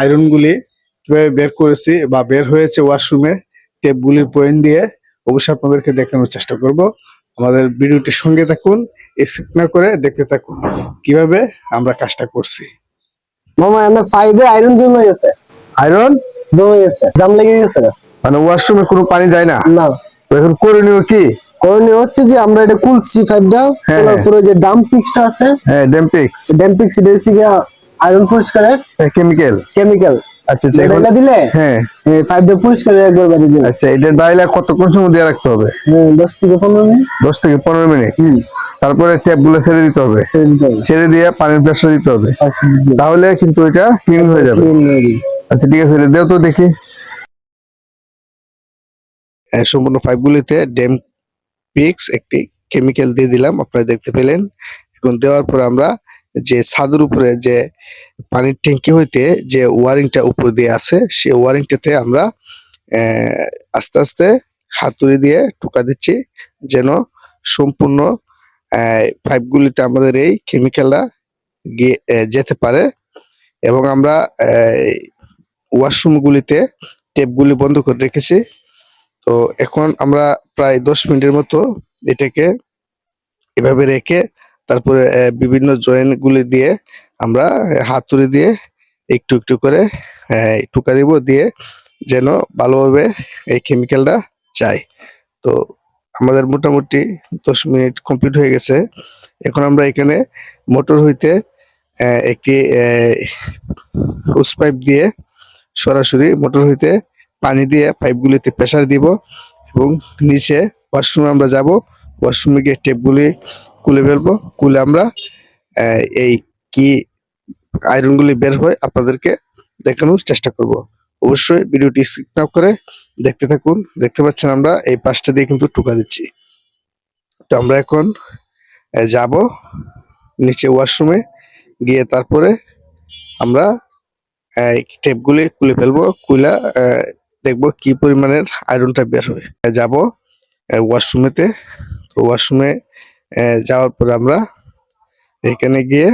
আয়রনগুলি কীভাবে বের করেছি বা বের হয়েছে ওয়াশরুমে টেপগুলির পয়েন্ট দিয়ে অবশ্যই আপনাদেরকে দেখানোর চেষ্টা করব। আমাদের ভিডিওটির সঙ্গে থাকুন স্কিপ না করে দেখতে থাকুন কীভাবে আমরা কাজটা করছি। মামা ফাইভে আয়রন জমে গেছে। আয়রন জমে গেছে। লেগে গেছে। মানে ওয়াশরুমে কোনো পানি যায় না? না। এখন করণীয় কি? করণীয় হচ্ছে কি আমরা এটা কুলছি ফাইভটা। খোলার যে ডাম ফিক্সটা আছে হ্যাঁ ডেমপিক্স এটা হচ্ছে আয়রন পরিষ্কারের কেমিক্যাল কেমিক্যাল আচ্ছা আচ্ছা এখন- এটা দিলে? হ্যাঁ। ফাইভটা পরিষ্কার একবার বাড়ি দিলে। আচ্ছা এটা ডাইলা কতক্ষণ সময় দিয়ে রাখতে হবে? হ্যাঁ, দশ থেকে পনেরো মিনিট। দশ থেকে পনেরো মিনিট? তারপরে ছেড়ে দিতে হবে। ছেড়ে দিয়ে পানির প্রেসার দিতে হবে। দিয়ে। তাহলে কিন্তু এটা ক্লিন হয়ে যাবে। হয়ে। আচ্ছা ঠিক আছে দেও তো দেখি। আহ, সম্পূর্ণ পাইপগুলিতে ডেম পিক্স একটি কেমিক্যাল দিয়ে দিলাম আপনারা দেখতে পেলেন। এখন দেওয়ার পর আমরা যে ছাদের উপরে যে পানির ট্যাঙ্কি হইতে যে ওয়ারিংটা উপর দিয়ে আছে সেই ওয়ারিংটাতে আমরা আস্তে আস্তে হাতুড়ি দিয়ে টুকা দিচ্ছি যেন সম্পূর্ণ পাইপগুলিতে আমাদের এই কেমিক্যালটা গিয়ে যেতে পারে এবং আমরা ওয়াশরুমগুলিতে টেপগুলি বন্ধ করে রেখেছি। তো এখন আমরা প্রায় দশ মিনিটের মতো এটাকে এভাবে রেখে তারপরে বিভিন্ন জয়েন্ট গুলি দিয়ে আমরা হাতুড়ি দিয়ে একটু একটু করে টুকা দিব দিয়ে যেন ভালোভাবে এই কেমিক্যালটা যায়। তো আমাদের মোটামুটি দশ মিনিট কমপ্লিট হয়ে গেছে। এখন আমরা এখানে মোটর হইতে একটি হোস পাইপ দিয়ে সরাসরি মোটর হইতে পানি দিয়ে পাইপগুলিতে প্রেসার দিব এবং নিচে ওয়াশরুমে আমরা যাব। ওয়াশরুমে গিয়ে টেপগুলি খুলে ফেলব। কুলে আমরা এই কি আয়রনগুলি বের হয় আপনাদেরকে দেখানোর চেষ্টা করব। অবশ্যই ভিডিওটি স্কিপ করে দেখতে থাকুন। দেখতে পাচ্ছেন আমরা এই পাশটা দিয়ে কিন্তু টুকা দিচ্ছি। তো আমরা এখন যাব নিচে ওয়াশরুমে গিয়ে তারপরে আমরা টেপগুলি খুলে ফেলব। আহ, দেখব কি পরিমাণের আয়রনটা বের হয়। যাব ওয়াশরুমেতে তো ওয়াশরুমে যাওয়ার পরে আমরা এখানে গিয়ে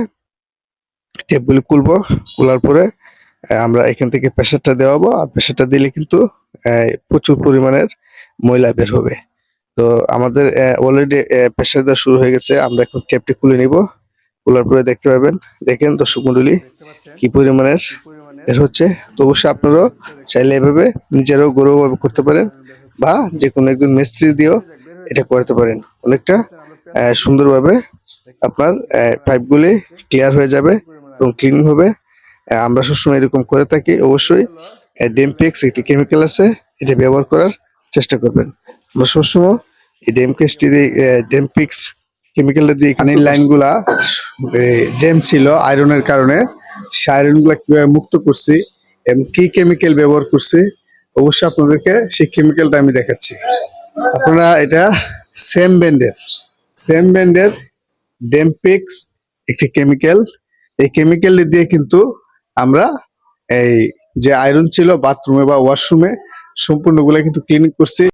টেপগুলি খুলবো। খোলার পরে আমরা এখান থেকে প্রেশারটা দেওয়াবো। আর প্রেশারটা দিলে কিন্তু প্রচুর পরিমাণের ময়লা বের হবে। তো আমাদের অলরেডি প্রেশার দেওয়া শুরু হয়ে গেছে। আমরা এখন টেপটি খুলে নিব। খোলার পরে দেখতে পাবেন, দেখেন দর্শক মন্ডলী, কি পরিমাণের এর হচ্ছে। তো অবশ্যই আপনারাও চাইলে এভাবে নিজেরাও গৌরবভাবে করতে পারেন বা যে কোনো একজন মিস্ত্রি দিয়েও এটা করতে পারেন। অনেকটা সুন্দরভাবে আপনার পাইপগুলি ক্লিয়ার হয়ে যাবে এবং ক্লিন হবে। আমরা সবসময় এরকম করে থাকি। অবশ্যই ডেমপিক্স একটি কেমিক্যাল আছে, এটা ব্যবহার করার চেষ্টা করবেন। আমরা সবসময় এই ডেমপিক্সটি দিয়ে ডেমপিক্স কেমিক্যালটা দিয়ে পানির লাইনগুলা জেম ছিল আয়রনের কারণে। সে আয়রনগুলা কীভাবে মুক্ত করছি এবং কি কেমিক্যাল ব্যবহার করছি, অবশ্যই আপনাদেরকে সেই কেমিক্যালটা আমি দেখাচ্ছি। আপনারা এটা সেম ব্যান্ডের সেম ব্র্যান্ডের ডেমপিক্স একটি কেমিক্যাল। এই কেমিক্যাল দিয়ে কিন্তু আমরা এই যে আয়রন ছিল, বাথরুমে বা ওয়াশরুমে সম্পূর্ণগুলো কিন্তু ক্লিনিক করছি।